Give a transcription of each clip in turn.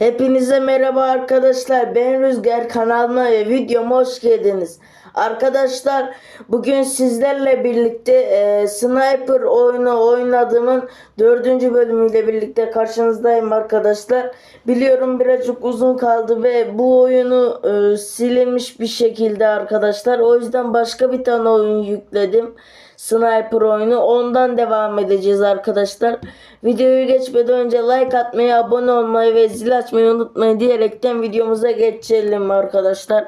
Hepinize merhaba arkadaşlar. Ben Rüzgar kanalıma ve videoma hoş geldiniz. Arkadaşlar bugün sizlerle birlikte e, Sniper oyunu oynadığımın dördüncü bölümüyle birlikte karşınızdayım arkadaşlar. Biliyorum birazcık uzun kaldı ve bu oyunu e, silinmiş bir şekilde arkadaşlar. O yüzden başka bir tane oyun yükledim. Sniper oyunu. Ondan devam edeceğiz arkadaşlar. Videoyu geçmeden önce like atmayı, abone olmayı ve zil açmayı unutmayın diyerekten videomuza geçelim arkadaşlar.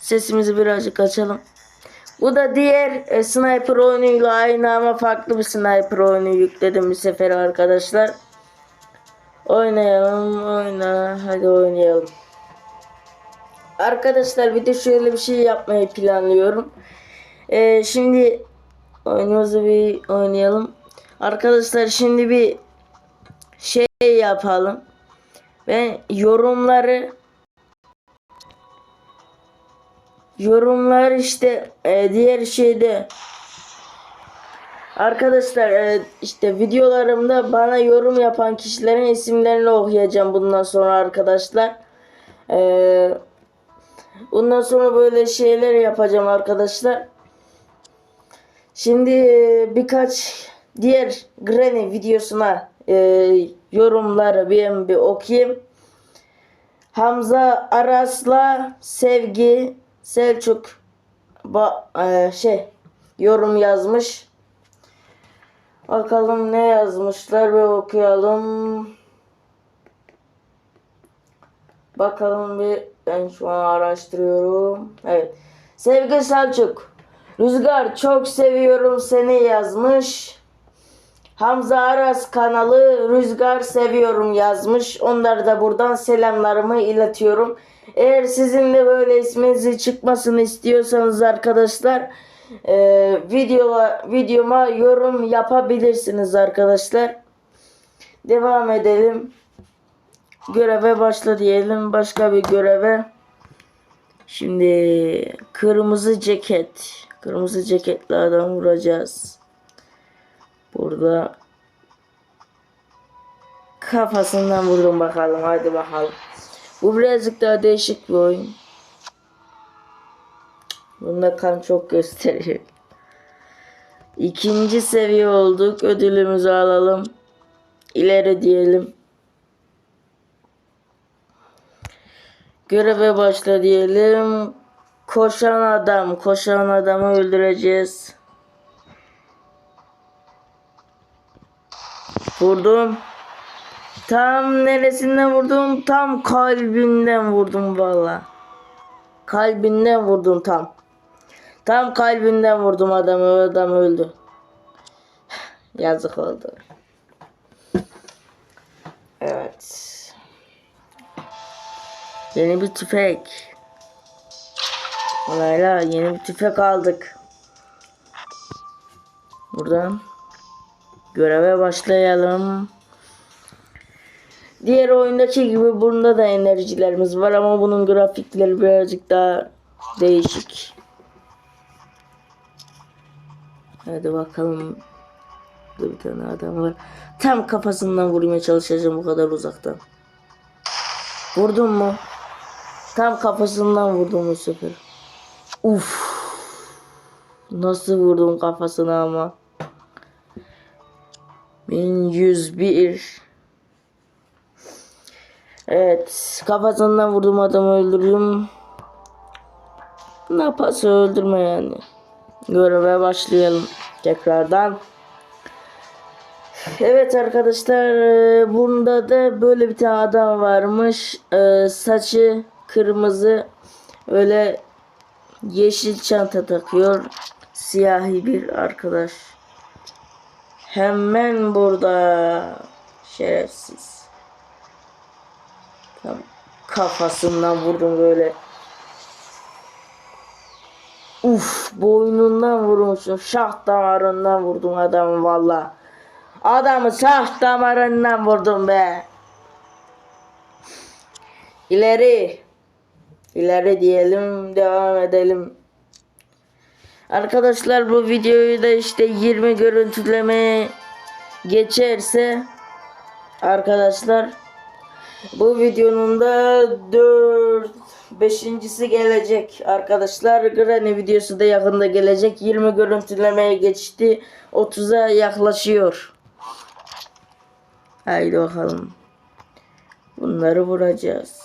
Sesimizi birazcık açalım. Bu da diğer e, sniper oyunuyla aynı ama farklı bir sniper oyunu yükledim bir sefer arkadaşlar. Oynayalım, oyna, hadi oynayalım. Arkadaşlar bir de şöyle bir şey yapmayı planlıyorum. Ee, şimdi oyunumuzu bir oynayalım. Arkadaşlar şimdi bir şey yapalım. Ben yorumları yorumlar işte e, diğer şeyde Arkadaşlar e, işte videolarımda bana yorum yapan kişilerin isimlerini okuyacağım bundan sonra arkadaşlar. E, bundan sonra böyle şeyler yapacağım arkadaşlar. Şimdi e, birkaç diğer Granny videosuna e, yorumları bir, bir okuyayım. Hamza Aras'la Sevgi Selçuk ba, e, şey yorum yazmış. Bakalım ne yazmışlar ve okuyalım. Bakalım bir ben şu an araştırıyorum. Evet. Sevgi Selçuk. Rüzgar çok seviyorum seni yazmış. Hamza Aras kanalı Rüzgar seviyorum yazmış. Onlara da buradan selamlarımı iletiyorum. Eğer sizin de böyle isminizin çıkmasını istiyorsanız arkadaşlar e, videola, videoma yorum yapabilirsiniz arkadaşlar. Devam edelim. Göreve başla diyelim. Başka bir göreve. Şimdi kırmızı ceket. Kırmızı ceketli adam vuracağız. Burada kafasından vurdum bakalım. Hadi bakalım. Bu birazcık daha değişik bir oyun. Bunda kan çok gösteriyor. İkinci seviye olduk. Ödülümüzü alalım. İleri diyelim. Göreve başla diyelim. Koşan adam. Koşan adamı öldüreceğiz. Vurdum. Tam neresinden vurdum? Tam kalbinden vurdum valla. Kalbinden vurdum tam. Tam kalbinden vurdum adamı. Adam öldü. Yazık oldu. Evet. Yeni bir tüfek. Olayla yeni bir tüfek aldık. Buradan göreve başlayalım. Diğer oyundaki gibi bunda da enerjilerimiz var ama bunun grafikleri birazcık daha değişik. Hadi bakalım. Burada bir tane adam var. Tam kafasından vurmaya çalışacağım bu kadar uzaktan. Vurdum mu? Tam kafasından vurdum bu sefer. Uf. Nasıl vurdum kafasına ama. 1101 Evet. Kafasından vurdum adamı öldürdüm. Ne yaparsa öldürme yani. Göreve başlayalım. Tekrardan. Evet arkadaşlar. e, Bunda da böyle bir tane adam varmış. E, Saçı kırmızı. Öyle yeşil çanta takıyor. Siyahi bir arkadaş. Hemen burada. Şerefsiz. Tam kafasından vurdum böyle. Uf boynundan vurmuşum. Şah damarından vurdum adamı valla. Adamı şah damarından vurdum be. İleri. İleri diyelim devam edelim. Arkadaşlar bu videoyu da işte 20 görüntüleme geçerse arkadaşlar Bu videonun da 4 beşincisi gelecek arkadaşlar. Granny videosu da yakında gelecek. 20 görüntülemeye geçti. 30'a yaklaşıyor. Haydi bakalım. Bunları vuracağız.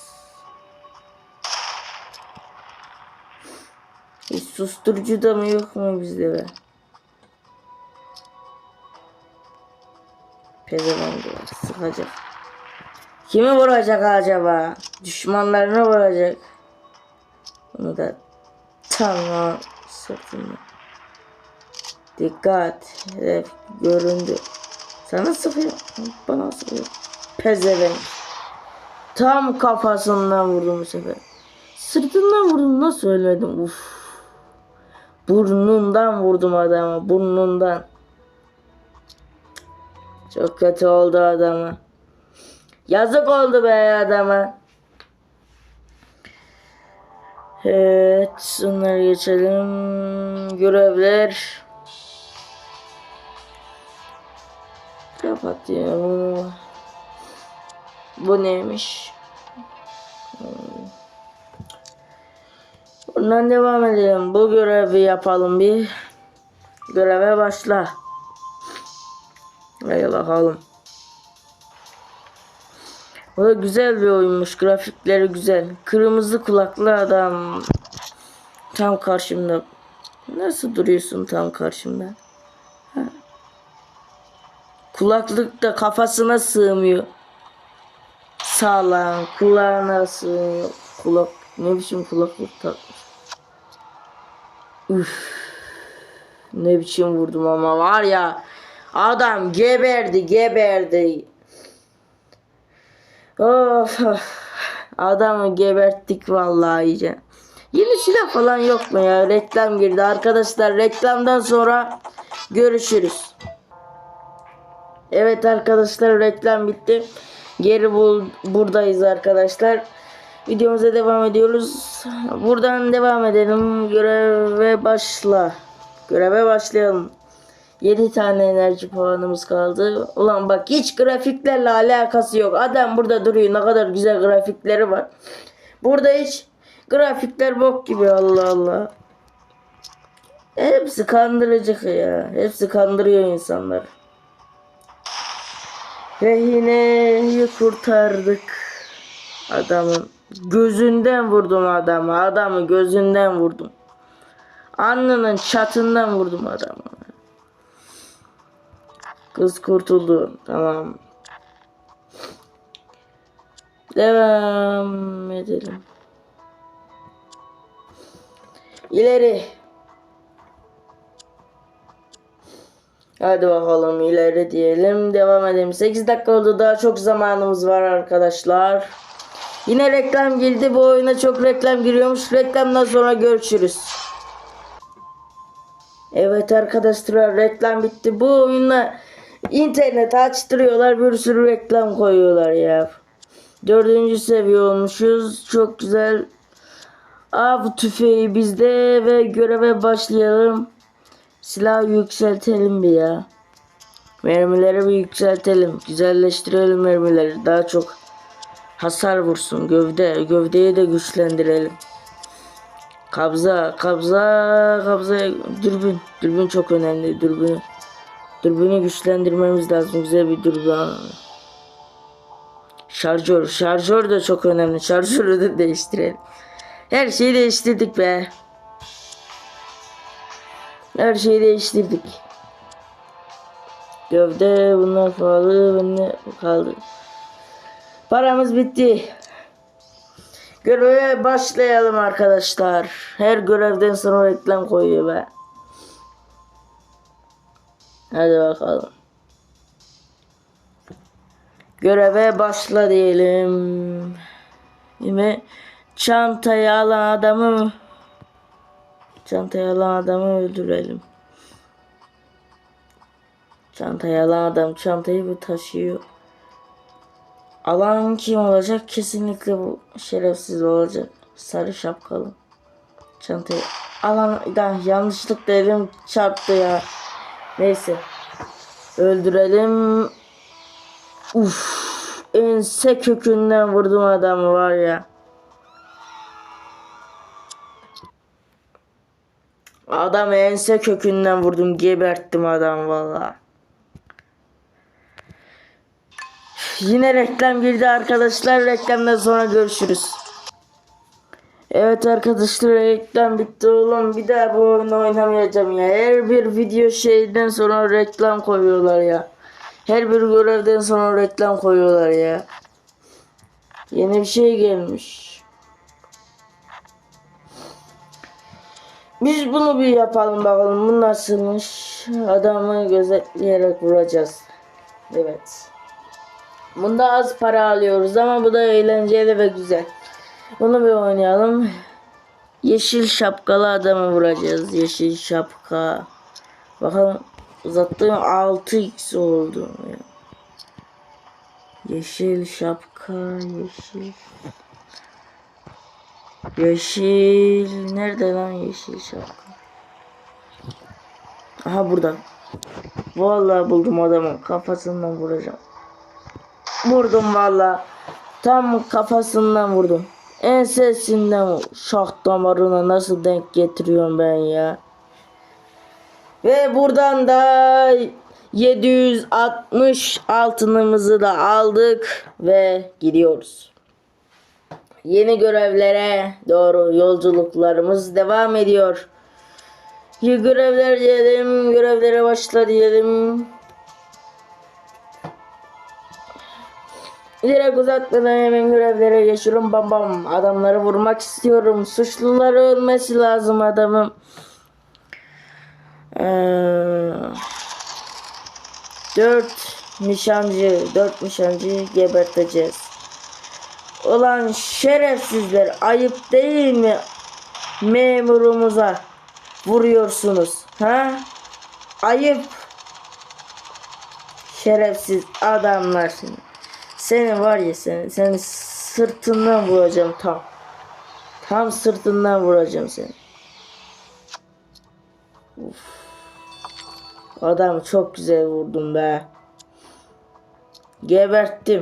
Hiç susturucu da mı yok mu bizde be? Pezevenk var, sıkacak. Kimi vuracak acaba? Düşmanlarını vuracak. Bunu da tamam sırtında. Dikkat. Hedef göründü. Sana sıkıyor. Bana sıkıyor. Pezevenk. Tam kafasından vurdum bu sefer. Sırtından vurdum nasıl ölmedim? Uf. Burnundan vurdum adama. Burnundan. Çok kötü oldu adama. Yazık oldu be adama. Evet, bunları geçelim. Görevler. Kapatıyorum. Bu neymiş? Bundan devam edelim. Bu görevi yapalım bir. Göreve başla. Hadi bakalım. Bu da güzel bir oyunmuş. Grafikleri güzel. Kırmızı kulaklı adam. Tam karşımda. Nasıl duruyorsun tam karşımda? Kulaklık da kafasına sığmıyor. Sağlam. Kulağına sığmıyor. Kulak. Ne biçim kulaklık takmış. Üf. Ne biçim vurdum ama var ya. Adam geberdi geberdi. Of. Adamı geberttik vallahi iyice. Yeni silah falan yok mu ya? Reklam girdi. Arkadaşlar reklamdan sonra görüşürüz. Evet arkadaşlar reklam bitti. Geri bul buradayız arkadaşlar. Videomuza devam ediyoruz. Buradan devam edelim. Göreve başla. Göreve başlayalım. 7 tane enerji puanımız kaldı. Ulan bak hiç grafiklerle alakası yok. Adam burada duruyor. Ne kadar güzel grafikleri var. Burada hiç grafikler bok gibi Allah Allah. Hepsi kandırıcı ya. Hepsi kandırıyor insanları. Rehineyi kurtardık. Adamın gözünden vurdum adamı. Adamı gözünden vurdum. Alnının çatından vurdum adamı. Kız kurtuldu. Tamam. Devam edelim. İleri. Hadi bakalım ileri diyelim. Devam edelim. 8 dakika oldu. Daha çok zamanımız var arkadaşlar. Yine reklam girdi. Bu oyuna çok reklam giriyormuş. Reklamdan sonra görüşürüz. Evet arkadaşlar reklam bitti. Bu oyunda internet açtırıyorlar. Bir sürü reklam koyuyorlar ya. Dördüncü seviye olmuşuz. Çok güzel. Av tüfeği bizde ve göreve başlayalım. Silah yükseltelim bir ya. Mermileri bir yükseltelim. Güzelleştirelim mermileri. Daha çok hasar vursun. Gövde. Gövdeyi de güçlendirelim. Kabza, kabza, kabza, dürbün. Dürbün çok önemli. Dürbünü. Dürbünü güçlendirmemiz lazım. Güzel bir dürbün. Şarjör. Şarjör de çok önemli. Şarjörü de değiştirelim. Her şeyi değiştirdik be. Her şeyi değiştirdik. Gövde bunlar pahalı. Bunlar kaldı. Paramız bitti. Göreve başlayalım arkadaşlar. Her görevden sonra reklam koyuyor be. Hadi bakalım. Göreve başla diyelim. Yine çantayı alan adamı çantayı alan adamı öldürelim. Çantayı alan adam çantayı bu taşıyor. Alan kim olacak? Kesinlikle bu şerefsiz olacak. Sarı şapkalı. Çantayı alan da yanlışlıkla elim çarptı ya. Neyse. Öldürelim. Uf. ense kökünden vurdum adamı var ya. Adam ense kökünden vurdum geberttim adam valla. Yine reklam girdi arkadaşlar. Reklamdan sonra görüşürüz. Evet arkadaşlar reklam bitti oğlum. Bir daha bu oyunu oynamayacağım ya. Her bir video şeyden sonra reklam koyuyorlar ya. Her bir görevden sonra reklam koyuyorlar ya. Yeni bir şey gelmiş. Biz bunu bir yapalım bakalım. Bu nasılmış? Adamı gözetleyerek vuracağız. Evet. Bunda az para alıyoruz ama bu da eğlenceli ve güzel. Bunu bir oynayalım. Yeşil şapkalı adamı vuracağız. Yeşil şapka. Bakalım uzattığım 6x oldu. Yeşil şapka, yeşil. Yeşil. Nerede lan yeşil şapka? Aha burada. Vallahi buldum adamı. Kafasından vuracağım. Vurdum valla. Tam kafasından vurdum. Ensesinden şah damarına nasıl denk getiriyorum ben ya. Ve buradan da 760 altınımızı da aldık ve gidiyoruz. Yeni görevlere doğru yolculuklarımız devam ediyor. Görevler diyelim, görevlere başla diyelim. Direkt uzatmadan hemen görevlere geçiyorum. Bam bam. Adamları vurmak istiyorum. Suçluları ölmesi lazım adamın. Ee, dört nişancı, dört nişancıyı geberteceğiz. Ulan şerefsizler ayıp değil mi memurumuza vuruyorsunuz ha? Ayıp. Şerefsiz adamlar seni. Var ya seni, seni sırtından vuracağım tam. Tam sırtından vuracağım seni. Uf. Adam çok güzel vurdum be. Geberttim.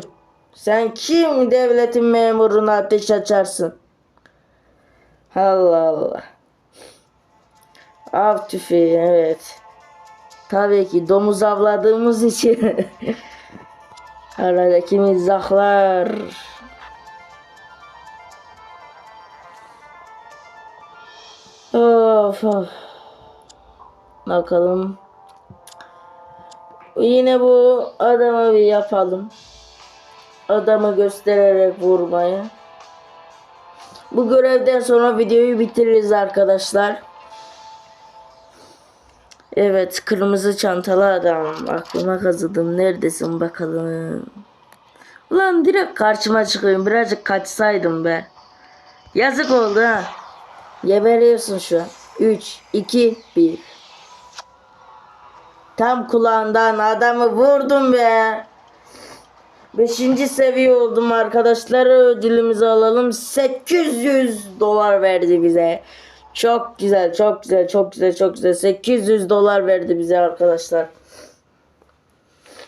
Sen kim devletin memuruna ateş açarsın? Allah Allah. Av tüfeği evet. Tabii ki domuz avladığımız için. Aradaki mizahlar. Of of. Bakalım. Yine bu adamı bir yapalım. Adamı göstererek vurmayı. Bu görevden sonra videoyu bitiririz arkadaşlar. Evet kırmızı çantalı adam. Aklıma kazıdım. Neredesin bakalım. Ulan direkt karşıma çıkıyorum. Birazcık kaçsaydım be. Yazık oldu ha. Geberiyorsun şu an. 3, 2, 1. Tam kulağından adamı vurdum be. Beşinci seviye oldum arkadaşlar. Ödülümüzü alalım. 800 dolar verdi bize. Çok güzel, çok güzel, çok güzel, çok güzel. 800 dolar verdi bize arkadaşlar.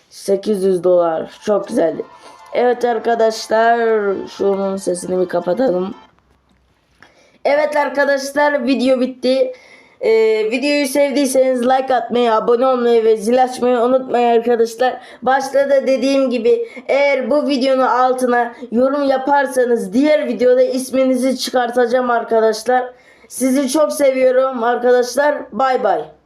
800 dolar. Çok güzeldi. Evet arkadaşlar. Şunun sesini bir kapatalım. Evet arkadaşlar video bitti. Ee, videoyu sevdiyseniz like atmayı, abone olmayı ve zil açmayı unutmayın arkadaşlar. Başta da dediğim gibi eğer bu videonun altına yorum yaparsanız diğer videoda isminizi çıkartacağım arkadaşlar. Sizi çok seviyorum arkadaşlar. Bay bay.